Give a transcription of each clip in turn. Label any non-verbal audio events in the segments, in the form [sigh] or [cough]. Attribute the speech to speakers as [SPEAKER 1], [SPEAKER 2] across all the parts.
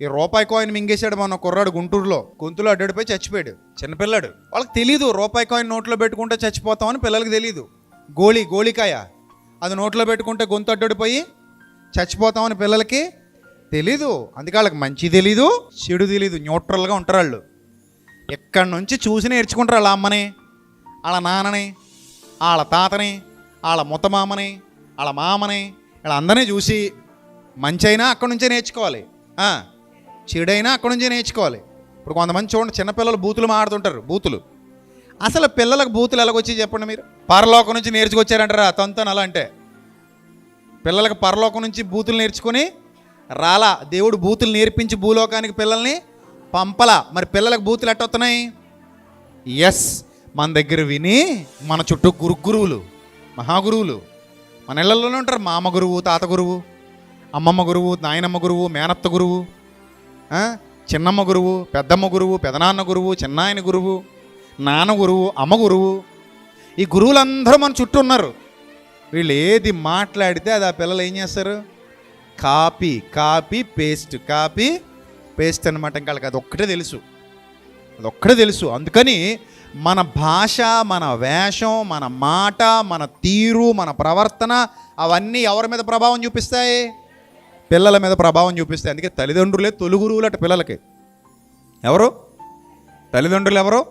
[SPEAKER 1] ఈ రూపాయి కాయిన్ మింగేశాడు మన కుర్రాడు గుంటూరులో. గొంతులో అడ్డాడిపోయి చచ్చిపోయాడు. చిన్నపిల్లాడు. వాళ్ళకి తెలీదు రూపాయి కాయిన్ నోట్లో పెట్టుకుంటే చచ్చిపోతామని పిల్లలకి తెలియదు గోళీ గోళికాయ. అది నోట్లో పెట్టుకుంటే గొంతు అడ్డాడిపోయి చచ్చిపోతామని పిల్లలకి తెలీదు. అందుకే వాళ్ళకి మంచి తెలీదు చెడు తెలీదు. న్యూట్రల్గా ఉంటారు వాళ్ళు. ఎక్కడి నుంచి చూసి నేర్చుకుంటారు వాళ్ళ అమ్మని వాళ్ళ నాన్నని వాళ్ళ తాతని వాళ్ళ ముత్తమామని వాళ్ళ మామని వీళ్ళందరినీ చూసి మంచి అయినా అక్కడి నుంచే నేర్చుకోవాలి. ఆ, చెడైనా అక్కడి నుంచే నేర్చుకోవాలి. ఇప్పుడు కొంతమంది చూడండి చిన్నపిల్లలు బూతులు మాడుతుంటారు బూతులు. అసలు పిల్లలకు బూతులు ఎలాగొచ్చి చెప్పండి మీరు? పరలోకం నుంచి నేర్చుకొచ్చారంటారా? తంతను అలా అంటే. పిల్లలకు పరలోకం నుంచి బూతులు నేర్చుకొని రాలా. దేవుడు బూతులు నేర్పించి భూలోకానికి పిల్లల్ని పంపలా. మరి పిల్లలకు బూతులు ఎట్టొస్తున్నాయి ఎస్ మన దగ్గర విని మన చుట్టూ గురు గురువులు మహాగురువులు. మన ఇళ్ళలోనే ఉంటారు. మామ గురువు తాత గురువు అమ్మమ్మ గురువు నాయనమ్మ గురువు మేనత్త గురువు. చిన్నమ్మ గురువు పెద్దమ్మ గురువు పెదనాన్న గురువు చిన్నాయన గురువు నాన్న గురువు అమ్మ గురువు. ఈ గురువులందరూ మన చుట్టూ ఉన్నారు. వీళ్ళు ఏది మాట్లాడితే అది ఆ పిల్లలు ఏం చేస్తారు? Copy copy paste copy paste అనమాట ఇంకా అది ఒక్కటే తెలుసు. అది ఒక్కటే తెలుసు. అందుకని మన భాష మన వేషం మన మాట మన తీరు మన ప్రవర్తన అవన్నీ ఎవరి మీద ప్రభావం చూపిస్తాయి? పిల్లల మీద ప్రభావం చూపిస్తాయి. అందుకే తల్లిదండ్రులే తొలి గురువులు అట పిల్లలకి. ఎవరు? తల్లిదండ్రులు ఎవరు?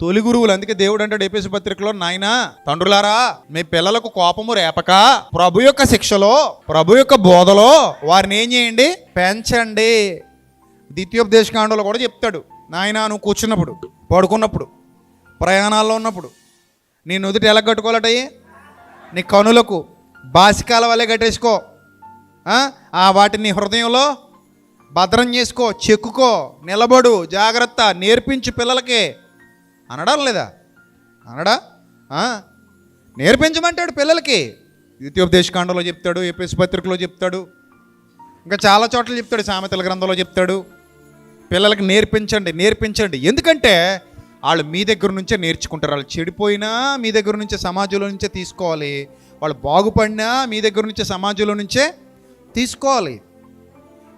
[SPEAKER 1] తొలి గురువులు. అందుకే దేవుడు అంటాడు ఏపీసీ పత్రికలో నాయనా తండ్రులారా మీ పిల్లలకు కోపము రేపక. ప్రభు యొక్క శిక్షలో ప్రభు యొక్క బోధలో వారిని ఏం చేయండి? పెంచండి. ద్వితీయోపదేశకాండలో కూడా చెప్తాడు. నాయన నువ్వు కూర్చున్నప్పుడు పడుకున్నప్పుడు ప్రయాణాల్లో ఉన్నప్పుడు నీ నుదుటి ఎలా కట్టుకోవాలటయ్యి నీ కనులకు బాసికాల వల్లే కట్టేసుకో. ఆ? వాటిని హృదయంలో భద్రం చేసుకో చెక్కుకో నిలబడు జాగ్రత్త నేర్పించు పిల్లలకి. అనడా లేదా? అనడా? నేర్పించమంటాడు పిల్లలకి. ద్వితీయోపదేశకాండంలో చెప్తాడు ఏపీఎస్ పత్రికలో చెప్తాడు ఇంకా చాలా చోట్ల చెప్తాడు సామెతల గ్రంథంలో చెప్తాడు. పిల్లలకి నేర్పించండి నేర్పించండి. ఎందుకంటే వాళ్ళు మీ దగ్గర నుంచే నేర్చుకుంటారు. వాళ్ళు చెడిపోయినా మీ దగ్గర నుంచే సమాజంలో నుంచే తీసుకోవాలి. వాళ్ళు బాగుపడినా మీ దగ్గర నుంచే సమాజంలో నుంచే తీసుకోవాలి.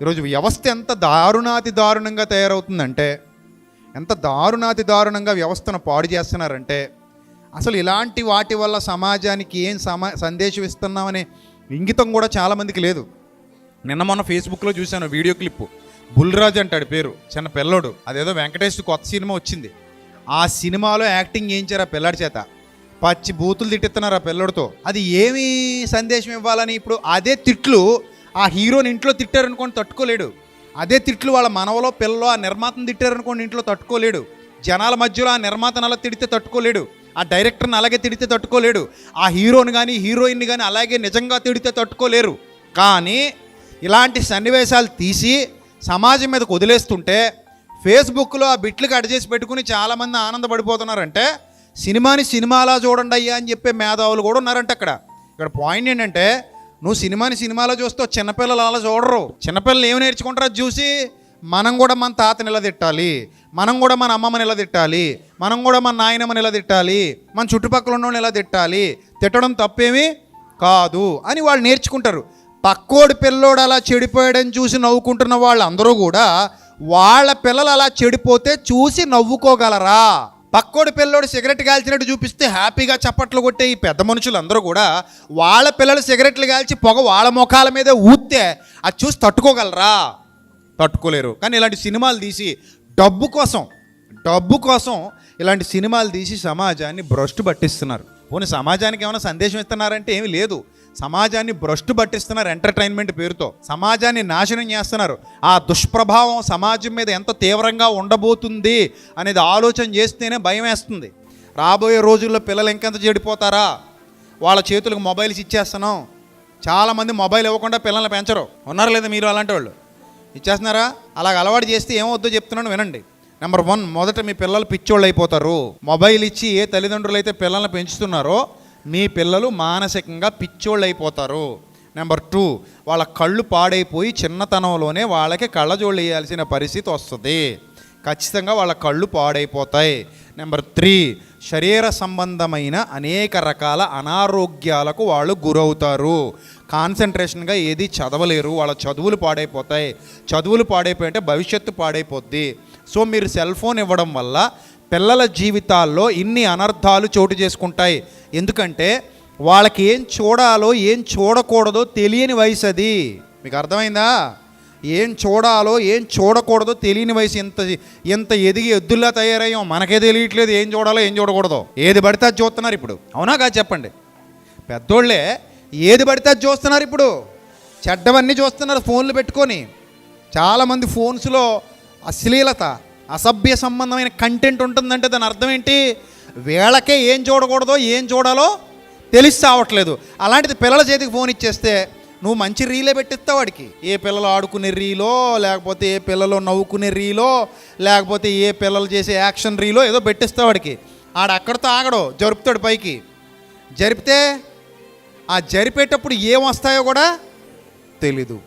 [SPEAKER 1] ఈరోజు వ్యవస్థ ఎంత దారుణాతి దారుణంగా తయారవుతుందంటే ఎంత దారుణాతి దారుణంగా వ్యవస్థను పాడు చేస్తున్నారంటే అసలు ఇలాంటి వాటి వల్ల సమాజానికి ఏం సమా సందేశం ఇస్తున్నామనే ఇంగితం కూడా చాలామందికి లేదు. నిన్న మొన్న ఫేస్బుక్లో చూశాను వీడియో క్లిప్ బుల్రాజ్ అంటాడు పేరు చిన్న పిల్లోడు అదేదో వెంకటేష్ కొత్త సినిమా వచ్చింది. ఆ సినిమాలో యాక్టింగ్ చేయించారు ఆ పిల్లాడి చేత. పచ్చి బూతులు తిట్టిస్తున్నారు ఆ పిల్లోడితో. అది ఏమి సందేశం ఇవ్వాలని ఇప్పుడు అదే తిట్లు ఆ హీరోని ఇంట్లో తిట్టారనుకోని తట్టుకోలేడు. అదే తిట్లు వాళ్ళ మనవలో పిల్లలో ఆ నిర్మాతను తిట్టారనుకోండి ఇంట్లో తట్టుకోలేడు. జనాల మధ్యలో ఆ నిర్మాతను అలా తిడితే తట్టుకోలేడు. ఆ డైరెక్టర్ని అలాగే తిడితే తట్టుకోలేడు. ఆ హీరోని కానీ హీరోయిన్ని కానీ అలాగే నిజంగా తిడితే తట్టుకోలేరు. కానీ ఇలాంటి సన్నివేశాలు తీసి సమాజం మీదకు వదిలేస్తుంటే ఫేస్బుక్లో ఆ బిట్లు కట్ పెట్టుకుని చాలామంది ఆనందపడిపోతున్నారంటే సినిమాని సినిమాలా చూడండి అయ్యా అని చెప్పే మేధావులు కూడా ఉన్నారంట అక్కడ. ఇక్కడ పాయింట్ ఏంటంటే నువ్వు సినిమాని సినిమాలో చూస్తావు చిన్నపిల్లలు అలా చూడరు. చిన్నపిల్లలు ఏమి నేర్చుకుంటారో చూసి మనం కూడా మన తాతని ఇలా తిట్టాలి మనం కూడా మన అమ్మమ్మని ఇలా తిట్టాలి మనం కూడా మన నాయనమ్మని ఇలా తిట్టాలి మన చుట్టుపక్కల ఉన్న ఇలా తిట్టాలి తిట్టడం తప్పేమీ కాదు అని వాళ్ళు నేర్చుకుంటారు. పక్కోడి పిల్లోడు అలా చెడిపోయాడని చూసి నవ్వుకుంటున్న వాళ్ళందరూ కూడా వాళ్ళ పిల్లలు అలా చెడిపోతే చూసి నవ్వుకోగలరా? పక్కోడి పిల్లోడు సిగరెట్ కాల్చినట్టు చూపిస్తే హ్యాపీగా చప్పట్లు కొట్టే ఈ పెద్ద మనుషులందరూ కూడా వాళ్ళ పిల్లలు సిగరెట్లు కాల్చి పొగ వాళ్ళ ముఖాల మీద ఊస్తే అది చూసి తట్టుకోగలరా? తట్టుకోలేరు. కానీ ఇలాంటి సినిమాలు తీసి డబ్బు కోసం డబ్బు కోసం ఇలాంటి సినిమాలు తీసి సమాజాన్ని భ్రష్టు పట్టిస్తున్నారు. పోనీ సమాజానికి ఏమైనా సందేశం ఇస్తున్నారంటే ఏమీ లేదు. సమాజాన్ని భ్రష్టు పట్టిస్తున్నారు ఎంటర్టైన్మెంట్ పేరుతో. సమాజాన్ని నాశనం చేస్తున్నారు. ఆ దుష్ప్రభావం సమాజం మీద ఎంత తీవ్రంగా ఉండబోతుంది అనేది ఆలోచన చేస్తేనే భయం వేస్తుంది. రాబోయే రోజుల్లో పిల్లలు ఇంకెంత చెడిపోతారా? వాళ్ళ చేతులకు మొబైల్స్ ఇచ్చేస్తున్నాం. చాలామంది మొబైల్ ఇవ్వకుండా పిల్లల్ని పెంచరు. ఉన్నారు లేదా మీరు అలాంటి వాళ్ళు? ఇచ్చేస్తున్నారా? అలాగ అలవాటు చేస్తే ఏమవుద్దో చెప్తున్నాను వినండి. నెంబర్ వన్ మొదట మీ పిల్లలు పిచ్చోళ్ళు అయిపోతారు. మొబైల్ ఇచ్చి ఏ తల్లిదండ్రులు అయితే పిల్లల్ని పెంచుతున్నారో మీ పిల్లలు మానసికంగా పిచ్చోళ్ళైపోతారు. నెంబర్ టూ వాళ్ళ కళ్ళు పాడైపోయి చిన్నతనంలోనే వాళ్ళకి కళ్ళజోళ్ళు వేయాల్సిన పరిస్థితి వస్తుంది. ఖచ్చితంగా వాళ్ళ కళ్ళు పాడైపోతాయి. నెంబర్ త్రీ శరీర సంబంధమైన అనేక రకాల అనారోగ్యాలకు వాళ్ళు గురవుతారు. కాన్సన్ట్రేషన్గా ఏది చదవలేరు. వాళ్ళ చదువులు పాడైపోతాయి. చదువులు పాడైపోయి అంటే భవిష్యత్తు పాడైపోద్ది. సో మీరు సెల్ ఫోన్ ఇవ్వడం వల్ల పిల్లల జీవితాల్లో ఇన్ని అనర్థాలు చోటు చేసుకుంటాయి. ఎందుకంటే వాళ్ళకి ఏం చూడాలో ఏం చూడకూడదో తెలియని వయసు అది. మీకు అర్థమైందా? ఏం చూడాలో ఏం చూడకూడదో తెలియని వయసు ఎంత ఎంత ఎదిగి ఎద్దుల్లా తయారయ్యాం మనకే తెలియట్లేదు. ఏం చూడాలో ఏం చూడకూడదో. ఏది పడితే అది చూస్తున్నారు ఇప్పుడు. అవునా కాదు చెప్పండి. పెద్దోళ్ళే ఏది పడితే అది చూస్తున్నారు ఇప్పుడు. చెడ్డవన్నీ చూస్తున్నారు ఫోన్లు పెట్టుకొని. చాలామంది ఫోన్స్లో అశ్లీలత అసభ్య సంబంధమైన కంటెంట్ ఉంటుందంటే దాని అర్థం ఏంటి? వీళ్ళకే ఏం చూడకూడదో ఏం చూడాలో తెలిసి రావట్లేదు. అలాంటిది పిల్లల చేతికి ఫోన్ ఇచ్చేస్తే నువ్వు మంచి రీలే పెట్టిస్తావు వాడికి. ఏ పిల్లలు ఆడుకునే రీలో లేకపోతే ఏ పిల్లలు నవ్వుకునే రీలో లేకపోతే ఏ పిల్లలు చేసే యాక్షన్ రీలో ఏదో పెట్టిస్తావు వాడికి. ఆడ అక్కడితో ఆగడు జరుపుతాడు పైకి. జరిపితే ఆ జరిపేటప్పుడు ఏం వస్తాయో కూడా తెలీదు.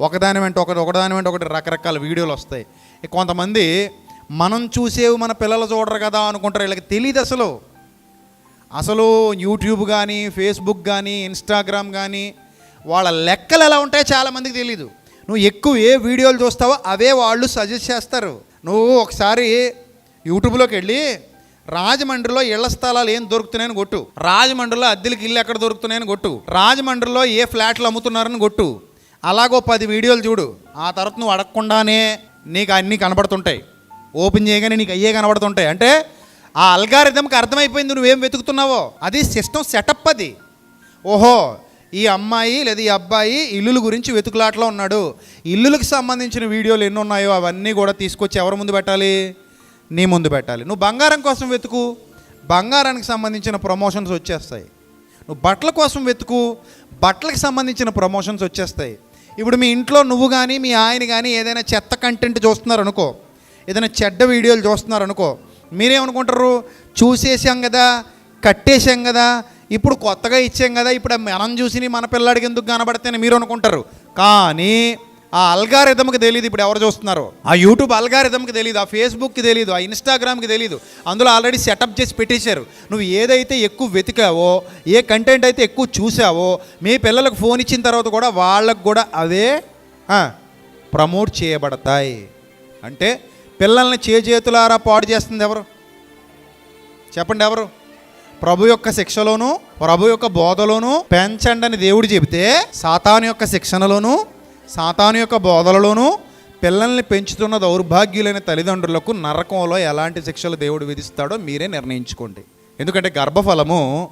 [SPEAKER 1] ఒకదాని వెంట ఒకటి ఒకదాని వెంట ఒకటి రకరకాల వీడియోలు వస్తాయి. కొంతమంది మనం చూసేవి మన పిల్లలు చూడరు కదా అనుకుంటారు. వీళ్ళకి తెలియదు అసలు. అసలు యూట్యూబ్ కానీ ఫేస్బుక్ కానీ ఇన్స్టాగ్రామ్ కానీ వాళ్ళ లెక్కలు ఎలా ఉంటాయో చాలామందికి తెలియదు నువ్వు ఎక్కువ ఏ వీడియోలు చూస్తావో అవే వాళ్ళు సజెస్ట్ చేస్తారు. నువ్వు ఒకసారి యూట్యూబ్లోకి వెళ్ళి రాజమండ్రిలో ఇళ్ళ స్థలాలు ఏం దొరుకుతున్నాయని కొట్టు. రాజమండ్రిలో అద్దెలకి ఇల్లు ఎక్కడ దొరుకుతున్నాయని కొట్టు. రాజమండ్రిలో ఏ ఫ్లాట్లు అమ్ముతున్నారని కొట్టు. అలాగో పది వీడియోలు చూడు. ఆ తర్వాత నువ్వు అడగకుండానే నీకు అన్నీ కనబడుతుంటాయి. ఓపెన్ చేయగానే నీకు అయ్యే కనబడుతుంటాయి. అంటే ఆ అల్గారిథంకి అర్థమైపోయింది నువ్వేం వెతుకుతున్నావో? అది సిస్టమ్ సెటప్ అది. ఓహో ఈ అమ్మాయి లేదా ఈ అబ్బాయి ఇల్లుల గురించి వెతుకులాట్లో ఉన్నాడు. ఇల్లులకు సంబంధించిన వీడియోలు ఎన్ని ఉన్నాయో అవన్నీ కూడా తీసుకొచ్చి ఎవరి ముందు పెట్టాలి? నీ ముందు పెట్టాలి. నువ్వు బంగారం కోసం వెతుకు. బంగారానికి సంబంధించిన ప్రమోషన్స్ వచ్చేస్తాయి. నువ్వు బట్టల కోసం వెతుకు. బట్టలకు సంబంధించిన ప్రమోషన్స్ వచ్చేస్తాయి. ఇప్పుడు మీ ఇంట్లో నువ్వు కానీ మీ ఆయన కానీ ఏదైనా చెత్త కంటెంట్ చూస్తున్నారు అనుకో ఏదైనా చెడ్డ వీడియోలు చూస్తున్నారు అనుకో మీరేమనుకుంటారు? చూసేసాం కదా కట్టేసాం కదా ఇప్పుడు కొత్తగా ఇచ్చాం కదా ఇప్పుడు మనం చూసి మన పిల్లాడికి ఎందుకు కనబడితే మీరు అనుకుంటారు కానీ ఆ అల్గారిథంకి తెలియదు ఇప్పుడు ఎవరు చూస్తున్నారు. ఆ యూట్యూబ్ అల్గారిథంకి తెలియదు ఆ ఫేస్బుక్కి తెలియదు ఆ ఇన్స్టాగ్రామ్కి తెలియదు అందులో ఆల్రెడీ సెటప్ చేసి పెట్టేశారు. నువ్వు ఏదైతే ఎక్కువ వెతికావో ఏ కంటెంట్ అయితే ఎక్కువ చూసావో మీ పిల్లలకు ఫోన్ ఇచ్చిన తర్వాత కూడా వాళ్ళకు కూడా అవే ప్రమోట్ చేయబడతాయి. అంటే పిల్లల్ని చేతులారా పాడు చేస్తుంది ఎవరు? చెప్పండి ఎవరు? ప్రభు యొక్క శిక్షలోను ప్రభు యొక్క బోధలోను పెంచండి అని దేవుడు చెబితే సాతాను యొక్క శిక్షణలోను సాతాను యొక్క బోధలలోను పిల్లల్ని పెంచుతున్న దౌర్భాగ్యులైన తల్లిదండ్రులకు నరకంలో ఎలాంటి శిక్షలు దేవుడు విధిస్తాడో మీరే నిర్ణయించుకోండి. ఎందుకంటే గర్భఫలము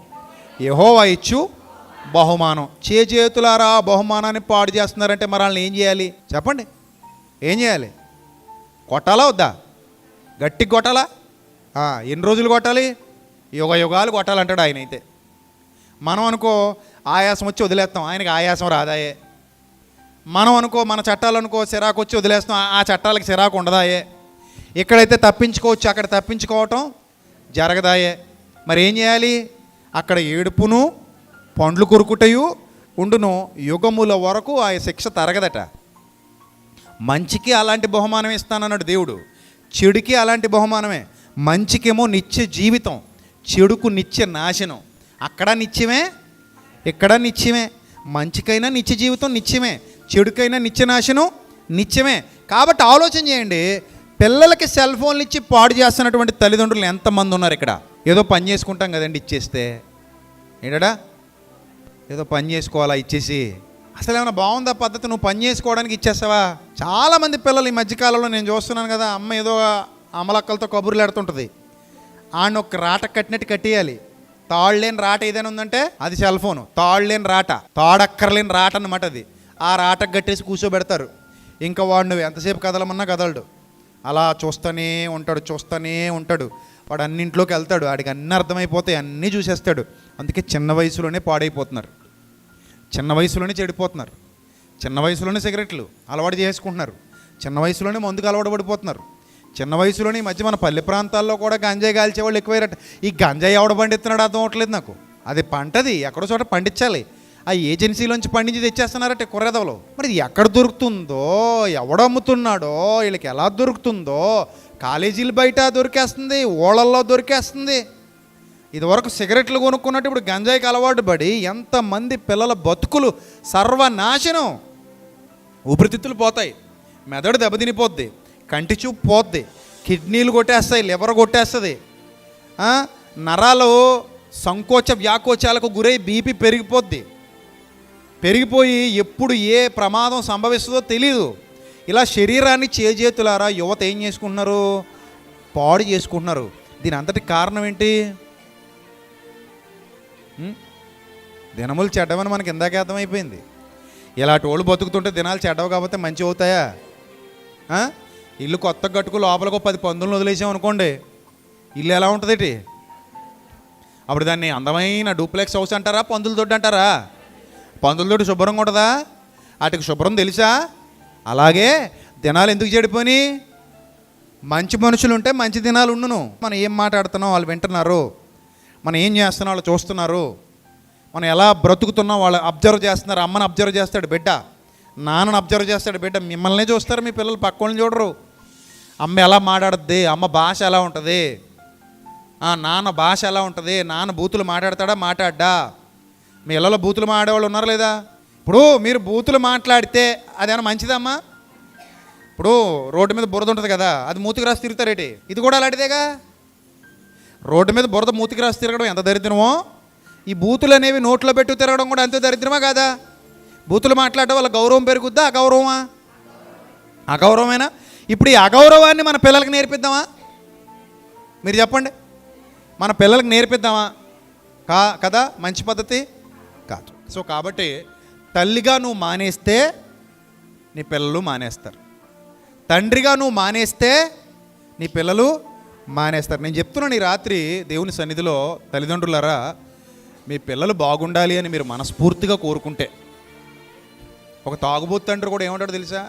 [SPEAKER 1] యహోవా ఇచ్చు బహుమానం. చేతులారా బహుమానాన్ని పాడు చేస్తున్నారంటే మరి వాళ్ళని ఏం చేయాలి? చెప్పండి. ఏం చేయాలి? కొట్టాలా వద్దా? గట్టి కొట్టాలా? ఎన్ని రోజులు కొట్టాలి? యుగ యుగాలు కొట్టాలంటాడు ఆయన అయితే. మనం అనుకో ఆయాసం వచ్చి వదిలేస్తాం ఆయనకి ఆయాసం రాదాయే. మనం అనుకో మన చట్టాలు అనుకో సిరాకు వచ్చి వదిలేస్తాం ఆ- చట్టాలకి సిరాకు ఉండదాయే. ఇక్కడైతే తప్పించుకోవచ్చు అక్కడ తప్పించుకోవటం జరగదాయే. మరి ఏం చేయాలి? అక్కడ ఏడుపును పండ్లు కొరుకుటయు ఉండును. యుగముల వరకు ఆ శిక్ష తరగదట. మంచికి అలాంటి బహుమానం ఇస్తానన్నాడు దేవుడు. చెడుకి అలాంటి బహుమానమే. మంచికేమో నిత్య జీవితం చెడుకు నిత్య నాశనం. అక్కడ నిత్యమే ఇక్కడ నిత్యమే. మంచికైనా నిత్య జీవితం నిత్యమే చెడుకైనా నిత్య నాశనం నిత్యమే. కాబట్టి ఆలోచన చేయండి పిల్లలకి సెల్ ఫోన్లు ఇచ్చి పాడు చేస్తున్నటువంటి తల్లిదండ్రులు ఎంతమంది ఉన్నారు ఇక్కడ? ఏదో పని చేసుకుంటాం కదండి ఇచ్చేస్తే. ఏంటడా? ఏదో పని చేసుకోవాలా ఇచ్చేసి? అసలు ఏమైనా బాగుందా పద్ధతి? నువ్వు పని చేసుకోవడానికి ఇచ్చేస్తావా చాలామంది పిల్లలు ఈ మధ్యకాలంలో నేను చూస్తున్నాను కదా అమ్మ ఏదో అమలక్కలతో కబుర్లు ఆడుతుంటుంది. ఆయన ఒక రాట కట్టినట్టు కట్టేయాలి. తాళ్ళు లేని రాట ఏదైనా ఉందంటే అది సెల్ ఫోను. తాళ్ళు లేని రాట తాడక్కర్లేని రాట అన్నమాట అది. ఆ రాటకు కట్టేసి కూర్చోబెడతారు. ఇంకా వాడు నువ్వు ఎంతసేపు కదలమన్నా కదలడు. అలా చూస్తూనే ఉంటాడు చూస్తూనే ఉంటాడు. వాడు అన్నింట్లోకి వెళ్తాడు. వాడికి అన్నీ అర్థమైపోతాయి అన్నీ చూసేస్తాడు. అందుకే చిన్న వయసులోనే పాడైపోతున్నారు. చిన్న వయసులోనే చెడిపోతున్నారు. చిన్న వయసులోనే సిగరెట్లు అలవాటు చేసుకుంటున్నారు. చిన్న వయసులోనే మందుకు అలవాటు పడిపోతున్నారు. చిన్న వయసులోనే ఈ మధ్య మన పల్లె ప్రాంతాల్లో కూడా గంజాయి కాల్చే వాళ్ళు ఎక్కువైరట. ఈ గంజాయి ఎవడ పండిస్తున్నాడు అర్థం అవట్లేదు నాకు. అది పంటది ఎక్కడో చోట పండించాలి. ఆ ఏజెన్సీలోంచి పండించి తెచ్చేస్తున్నారట కుర్రెదవలో. మరి ఎక్కడ దొరుకుతుందో ఎవడు అమ్ముతున్నాడో వీళ్ళకి ఎలా దొరుకుతుందో కాలేజీలు బయట దొరికేస్తుంది ఓళ్ళల్లో దొరికేస్తుంది. ఇదివరకు సిగరెట్లు కొనుక్కున్నట్టు ఇప్పుడు గంజాయికి అలవాటు పడి ఎంతమంది పిల్లల బతుకులు సర్వనాశనం. ఊపిరితిత్తులు పోతాయి. మెదడు దెబ్బతినిపోద్ది. కంటి చూపు పోద్ది. కిడ్నీలు కొట్టేస్తాయి లివర్ కొట్టేస్తుంది. నరాలు సంకోచ వ్యాకోచాలకు గురై బీపీ పెరిగిపోద్ది. పెరిగిపోయి ఎప్పుడు ఏ ప్రమాదం సంభవిస్తుందో తెలియదు ఇలా శరీరాన్ని చేజేతులారా యువత ఏం చేసుకుంటున్నారు? పాడు చేసుకుంటున్నారు. దీని అంతటి కారణం ఏంటి? దినములు చెడ్డమని మనకి ఇందాకే అర్థమైపోయింది. ఇలాంటి వాళ్ళు బతుకుతుంటే దినాలు చెడ్డవు కాబట్టి మంచి అవుతాయా? ఇల్లు కొత్త కట్టుకు లోపలికి ఒక పది పందులను వదిలేసాం అనుకోండి ఇల్లు ఎలా ఉంటుంది అప్పుడు దాన్ని అందమైన డూప్లెక్స్ హౌస్ అంటారా పందుల దొడ్డు అంటారా? పందుల దొడ్డు శుభ్రంగా ఉంటుందా? వాటికి శుభ్రం తెలుసా? అలాగే దినాలు ఎందుకు చెడిపోయి మంచి మనుషులు ఉంటే మంచి దినాలు ఉండును. మనం ఏం మాట్లాడుతున్నాం వాళ్ళు వింటున్నారు. మనం ఏం చేస్తున్నా వాళ్ళు చూస్తున్నారు? మనం ఎలా బ్రతుకుతున్నా? వాళ్ళు అబ్జర్వ్ చేస్తున్నారు. అమ్మని అబ్జర్వ్ చేస్తాడు బిడ్డ. నాన్నని అబ్జర్వ్ చేస్తాడు బిడ్డ. మిమ్మల్నే చూస్తారు మీ పిల్లలు పక్కోళ్ళని చూడరు. అమ్మ ఎలా మాట్లాడుద్ది? అమ్మ భాష ఎలా ఉంటుంది? ఆ, నాన్న భాష ఎలా ఉంటుంది? నాన్న బూతులు మాట్లాడతాడా? మాట్లాడ్డా? మీ ఇళ్ళలో బూతులు మాట్లాడేవాళ్ళు ఉన్నారు లేదా? ఇప్పుడు మీరు బూతులు మాట్లాడితే అదేమన్నా మంచిదమ్మా? ఇప్పుడు రోడ్డు మీద బురద ఉంటుంది కదా అది మూతికి రాసి తిరుగుతారేటి? ఇది కూడా అలాంటిదేగా? రోడ్డు మీద బురద మూతికి రాసి తిరగడం ఎంత దరిద్రమో? ఈ బూతులు అనేవి నోట్లో పెట్టి తిరగడం కూడా అంతే దరిద్రమా కాదా? బూతులు మాట్లాడడం వల్ల గౌరవం పెరుగుద్దా అగౌరవమా? అగౌరవమేనా? ఇప్పుడు ఈ అగౌరవాన్ని మన పిల్లలకి నేర్పిద్దామా? మీరు చెప్పండి. మన పిల్లలకు నేర్పిద్దామా? కా కదా? మంచి పద్ధతి? కాదు. సో కాబట్టి తల్లిగా నువ్వు మానేస్తే నీ పిల్లలు మానేస్తారు. తండ్రిగా నువ్వు మానేస్తే నీ పిల్లలు మానేస్తారు. నేను చెప్తున్నాను ఈ రాత్రి దేవుని సన్నిధిలో తల్లిదండ్రులరా మీ పిల్లలు బాగుండాలి అని మీరు మనస్ఫూర్తిగా కోరుకుంటే. ఒక తాగుబోతు తండ్రి కూడా ఏమంటాడు తెలుసా?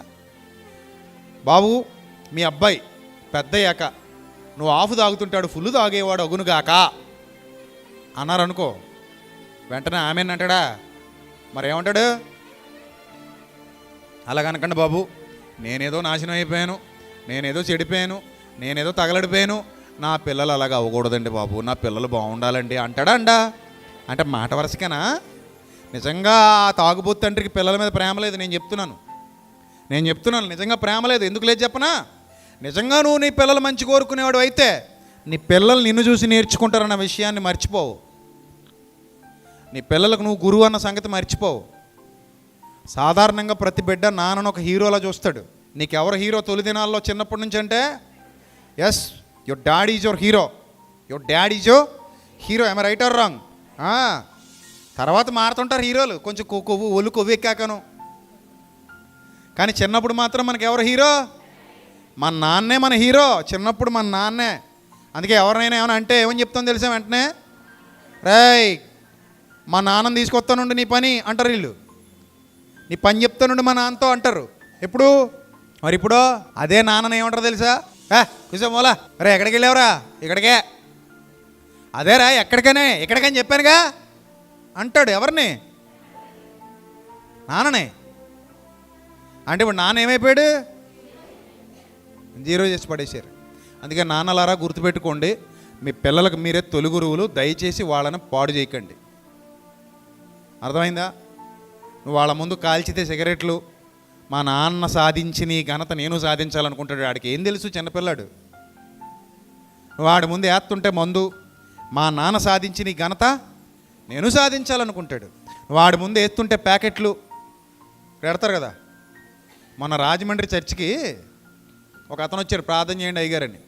[SPEAKER 1] బాబు మీ అబ్బాయి పెద్దయ్యాక నువ్వు ఆఫ్ తాగుతుంటాడు ఫుల్ తాగేవాడు అగునుగాక అన్నారు అనుకో వెంటనే ఆమె అంటాడా? మరి ఏమంటాడు అలాగనకండి బాబు నేనేదో నాశనం అయిపోయాను నేనేదో చెడిపోయాను నేనేదో తగలడిపోయాను. నా పిల్లలు అలాగ అవ్వకూడదండి బాబు. నా పిల్లలు బాగుండాలండి అంటాడా అండా? అంటే మాట వరుసకేనా? నిజంగా ఆ తాగుబోతు తండ్రికి పిల్లల మీద ప్రేమ లేదు నేను చెప్తున్నాను. నేను చెప్తున్నాను నిజంగా ప్రేమ లేదు. ఎందుకు లేదు చెప్పనా? నిజంగా నువ్వు నీ పిల్లలు మంచి కోరుకునేవాడు అయితే నీ పిల్లలు నిన్ను చూసి నేర్చుకుంటారన్న విషయాన్ని మర్చిపోవు. నీ పిల్లలకు నువ్వు గురువు అన్న సంగతి మర్చిపోవు. సాధారణంగా ప్రతి బిడ్డ నాన్నను ఒక హీరోలా చూస్తాడు. నీకెవరు హీరో తొలి దినాల్లో చిన్నప్పటి నుంచి అంటే yes your daddy is your hero your daddy is your hero ఎమ right or wrong తర్వాత మారుతుంటారు హీరోలు. కొంచెం కొ- కొవ్వు ఒళ్ళు కొవ్వు ఎక్కాకను. కానీ చిన్నప్పుడు మాత్రం మనకి ఎవరు హీరో? మన నాన్నే మన హీరో. చిన్నప్పుడు మన నాన్నే. అందుకే ఎవరినైనా ఏమైనా అంటే ఏమని చెప్తాం తెలుసా వెంటనే? రేయ్ మా నాన్నని తీసుకొస్తానుండి నీ పని అంటారు వీళ్ళు. నీ పని చెప్తానుండి మా నాన్నతో అంటారు. ఎప్పుడు? మరి ఇప్పుడు అదే నాన్నని ఏమంటారు తెలుసా? ఏ కూసో రే ఎక్కడికి వెళ్ళావురా? ఇక్కడికే. అదేరా ఎక్కడికనే? ఎక్కడికని చెప్పానుగా. అంటాడు ఎవరిని? నాన్ననే. అంటే ఇప్పుడు నాన్న ఏమైపోయాడు? జీరో చేసి పడేశారు. అందుకే నాన్నలారా గుర్తుపెట్టుకోండి మీ పిల్లలకు మీరే తొలుగురువులు దయచేసి వాళ్ళని పాడు చేయకండి. అర్థమైందా? నువ్వు వాళ్ళ ముందు కాల్చితే సిగరెట్లు మా నాన్న సాధించిన ఈ ఘనత నేను సాధించాలనుకుంటాడు. వాడికి ఏం తెలుసు చిన్నపిల్లాడు? వాడి ముందు ఏత్తుంటే మందు మా నాన్న సాధించిన ఈ ఘనత నేను సాధించాలనుకుంటాడు. వాడి ముందు ఎత్తుంటే ప్యాకెట్లు పెడతారు కదా? మన రాజమండ్రి చర్చికి ఒక అతను వచ్చాడు ప్రార్థన చేయండి అయ్యారని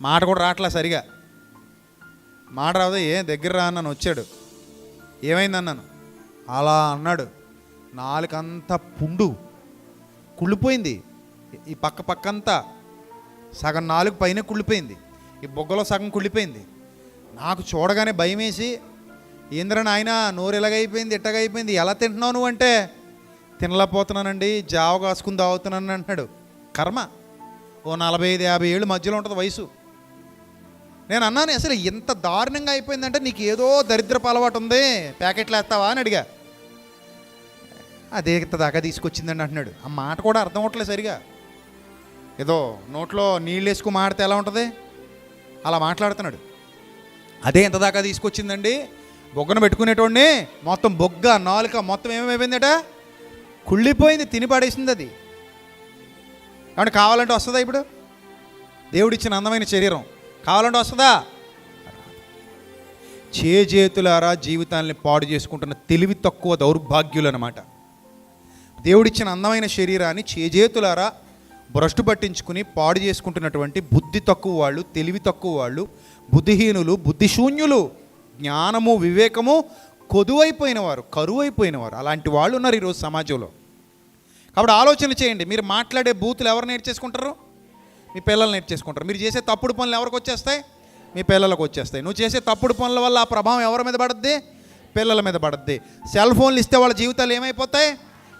[SPEAKER 1] మాట కూడా రావట్లే సరిగా. మాట రాదు ఏ దగ్గర రా అన్నాను వచ్చాడు. ఏమైంది అన్నాను. అలా అన్నాడు. నాలుకంతా పుండు. కుళ్ళిపోయింది. ఈ పక్క పక్కంతా సగం నాలుగు పైన కుళ్ళిపోయింది. ఈ బొగ్గలో సగం కుళ్ళిపోయింది. నాకు చూడగానే భయం వేసి ఏంద్ర నాయన నోరు ఎలాగైపోయింది ఎట్టగైపోయింది ఎలా తింటున్నావు నువ్వు అంటే? తినలేకపోతున్నానండి జావ కాసుకుని తాగుతున్నాను అంటున్నాడు. కర్మ? ఓ నలభై ఐదు యాభై ఏళ్ళు మధ్యలో ఉంటుంది వయసు. నేను అన్నాను అసలు ఇంత దారుణంగా అయిపోయిందంటే నీకు ఏదో దరిద్రపు అలవాటు ఉంది ప్యాకెట్లు వేస్తావా? అని అడిగా. అదే ఇంత దాకా తీసుకొచ్చిందండి అంటున్నాడు. ఆ మాట కూడా అర్థం అవట్లేదు సరిగా. ఏదో నోట్లో నీళ్ళు వేసుకు మాడితే ఎలా ఉంటుంది? అలా మాట్లాడుతున్నాడు. అదే ఎంత దాకా తీసుకొచ్చిందండి? బొగ్గన పెట్టుకునేటోడిని మొత్తం బొగ్గ నాలుక మొత్తం ఏమైపోయిందట కుళ్ళిపోయింది తిని పడేసింది అది. కాబట్టి కావాలంటే వస్తుందా ఇప్పుడు? దేవుడిచ్చిన అందమైన శరీరం. కావాలంటే వస్తుందా? చేజేతులారా జీవితాన్ని పాడు చేసుకుంటున్న తెలివి తక్కువ దౌర్భాగ్యులు అనమాట దేవుడిచ్చిన అందమైన శరీరాన్ని చేజేతులారా భ్రష్టు పట్టించుకుని పాడు చేసుకుంటున్నటువంటి బుద్ధి తక్కువ వాళ్ళు తెలివి తక్కువ వాళ్ళు బుద్ధిహీనులు బుద్ధిశూన్యులు జ్ఞానము వివేకము కొదువైపోయిన వారు కరువైపోయిన వారు. అలాంటి వాళ్ళు ఉన్నారు ఈరోజు సమాజంలో. కాబట్టి ఆలోచన చేయండి మీరు మాట్లాడే బూతులు ఎవరు నేర్చేసుకుంటారు? మీ పిల్లలు నేర్చేసుకుంటారు. మీరు చేసే తప్పుడు పనులు ఎవరికి వచ్చేస్తాయి? మీ పిల్లలకు వచ్చేస్తాయి. నువ్వు చేసే తప్పుడు పనుల వల్ల ఆ ప్రభావం ఎవరి మీద పడుద్ది? పిల్లల మీద పడుద్ది. సెల్ ఫోన్లు ఇస్తే వాళ్ళ జీవితాలు ఏమైపోతాయి?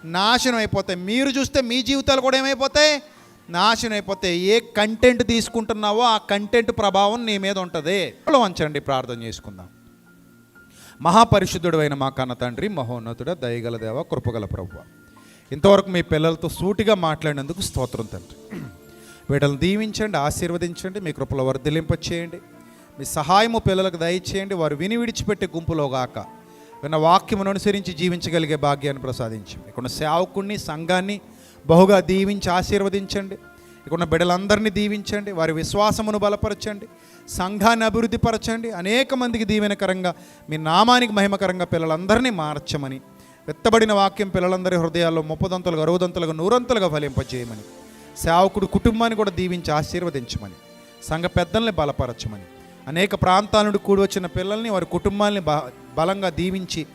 [SPEAKER 1] నాశనం అయిపోతాయి మీరు చూస్తే మీ జీవితాలు కూడా ఏమైపోతాయి? నాశనం అయిపోతాయి ఏ కంటెంట్ తీసుకుంటున్నావో ఆ కంటెంట్ ప్రభావం నీ మీద ఉంటుంది. వంచండి ప్రార్థన చేసుకుందాం. మహాపరిశుద్ధుడు అయిన మా కన్న తండ్రి మహోన్నతుడ దయగల దేవ కృపగల ప్రభు ఇంతవరకు మీ పిల్లలతో సూటిగా మాట్లాడినందుకు స్తోత్రం తండ్రి. వీళ్ళని దీవించండి ఆశీర్వదించండి మీ కృపలో వర్ధిలింపచేయండి మీ సహాయము పిల్లలకు దయచేయండి. వారు విని విడిచిపెట్టే గుంపులో గాక. విన్న వాక్యమును అనుసరించి జీవించగలిగే భాగ్యాన్ని ప్రసాదించండి. ఇక్కడ ఉన్న సేవకుణ్ణి సంఘాన్ని బహుగా దీవించి ఆశీర్వదించండి. ఇక్కడ ఉన్న బిడ్డలందరినీ దీవించండి. వారి విశ్వాసమును బలపరచండి. సంఘాన్ని అభివృద్ధిపరచండి. అనేక మందికి దీవెనకరంగా మీ నామానికి మహిమకరంగా పిల్లలందరినీ మార్చమని వెత్తబడిన వాక్యం పిల్లలందరి హృదయాల్లో ముప్పదంతలుగా అరవదంతలుగా నూరంతలుగా ఫలింపజేయమని సేవకుడు కుటుంబాన్ని కూడా దీవించి ఆశీర్వదించమని సంఘ పెద్దల్ని బలపరచమని అనేక ప్రాంతాల నుండి కూడి వచ్చిన పిల్లల్ని వారి కుటుంబాల్ని బ బలంగా దీవించి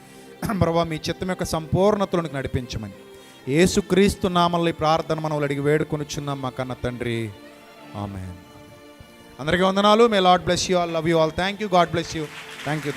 [SPEAKER 1] [clears throat] ప్రభా మీ చిత్తం యొక్క సంపూర్ణతలోనికి నడిపించమని. ఏసుక్రీస్తు నామల్ని ప్రార్థన మనం అడిగి వేడుకొనుచున్నాం మా కన్న తండ్రి. ఆమె అందరికీ వందనాలు. May lord bless you all. Love you all. Thank you. God bless you. Thank you.